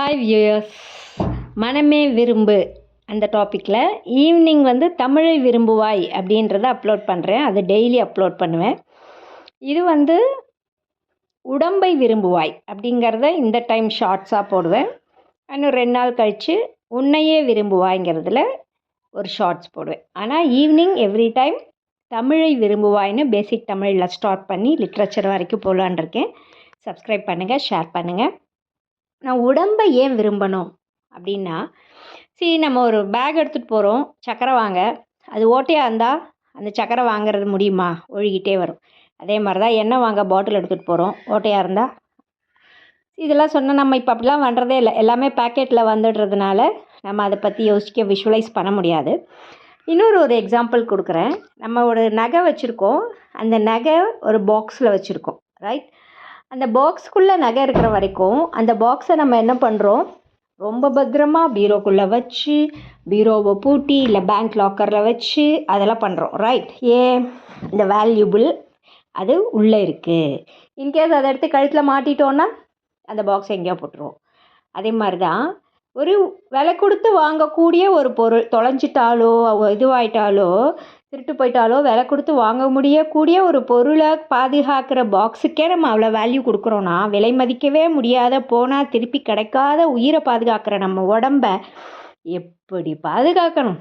Hi viewers மனமே விரும்பு அந்த டாப்பிக்கில் ஈவினிங் வந்து தமிழை விரும்புவாய் அப்படின்றத அப்லோட் பண்ணுறேன் அதை டெய்லி அப்லோட் பண்ணுவேன். இது வந்து உடம்பை விரும்புவாய் அப்படிங்கிறத இந்த டைம் ஷார்ட்ஸாக போடுவேன். இன்னும் ரெண்டு நாள் கழித்து உன்னையே விரும்புவாய்ங்கிறதுல ஒரு ஷார்ட்ஸ் போடுவேன். ஆனால் ஈவினிங் எவ்ரி டைம் தமிழை விரும்புவாய்னு பேசிக் தமிழில் ஸ்டார்ட் பண்ணி லிட்ரேச்சர் வரைக்கும் போகலான் இருக்கேன். சப்ஸ்கிரைப் பண்ணுங்கள் ஷேர் பண்ணுங்கள் நான் உடம்பை ஏன் விரும்பணும்? அப்படின்னா சரி நம்ம ஒரு பேக் எடுத்துகிட்டு போகிறோம் சக்கரை வாங்க. அது ஓட்டையாக இருந்தால் அந்த சக்கரை வாங்குறது முடியுமா? ஒழுகிட்டே வரும். அதே மாதிரி தான் எண்ணெய் வாங்க பாட்டில் எடுத்துகிட்டு போகிறோம் ஓட்டையாக இருந்தால் இதெல்லாம் சொன்னால் நம்ம இப்போ அப்படிலாம் பண்ணுறதே இல்லை. எல்லாமே பேக்கெட்டில் வந்துடுறதுனால நம்ம அதை பற்றி யோசிக்க விஷுவலைஸ் பண்ண முடியாது. இன்னொரு ஒரு எக்ஸாம்பிள் கொடுக்குறேன். நம்ம ஒரு நகை வச்சுருக்கோம். அந்த நகை ஒரு பாக்ஸில் வச்சுருக்கோம் ரைட் அந்த பாக்ஸ்க்குள்ளே நகை இருக்கிற வரைக்கும் அந்த பாக்ஸை நம்ம என்ன பண்ணுறோம் ரொம்ப பத்திரமா பீரோக்குள்ளே வச்சு பீரோவை பூட்டி இல்லை பேங்க் லாக்கரில் வச்சு அதெல்லாம் பண்ணுறோம் ரைட் ஏன்? இந்த வேல்யூபிள் அது உள்ளே இருக்குது இன்கேஸ் அதை எடுத்து கழுத்தில் மாட்டிட்டோன்னா அந்த பாக்ஸ் எங்கேயோ போட்டுருவோம். அதே மாதிரி தான் ஒரு விலை கொடுத்து வாங்கக்கூடிய ஒரு பொருள் தொலைஞ்சிட்டாலோ இதுவாயிட்டாலோ திருட்டு போயிட்டாலோ விலை கொடுத்து வாங்க முடியக்கூடிய ஒரு பொருளை பாதுகாக்கிற பாக்ஸுக்கே நம்ம அவ்வளோ வேல்யூ கொடுக்குறோன்னா விலை மதிக்கவே முடியாத போனால் திருப்பி கிடைக்காத உயிரை பாதுகாக்கிற நம்ம உடம்ப எப்படி பாதுகாக்கணும்?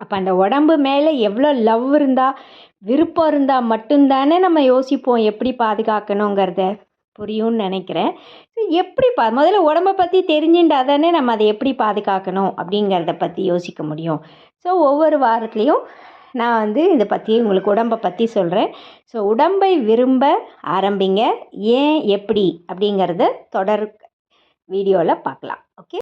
அப்போ அந்த உடம்பு மேலே எவ்வளோ லவ் இருந்தால் விருப்பம் இருந்தால் மட்டும்தானே நம்ம யோசிப்போம் எப்படி பாதுகாக்கணுங்கிறத. புரியும்னு நினைக்கிறேன். எப்படி பா முதல்ல உடம்பை பற்றி தெரிஞ்சுட்டா தானே நம்ம அதை எப்படி பாதுகாக்கணும் அப்படிங்கிறத பற்றி யோசிக்க முடியும். ஸோ ஒவ்வொரு வாரத்துலேயும் நான் வந்து இதை பற்றி உங்களுக்கு உடம்பை பற்றி சொல்கிறேன் ஸோ உடம்பை விரும்ப ஆரம்பிங்க. ஏன் எப்படி அப்படிங்கிறத தொடர் வீடியோவில் பார்க்கலாம். ஓகே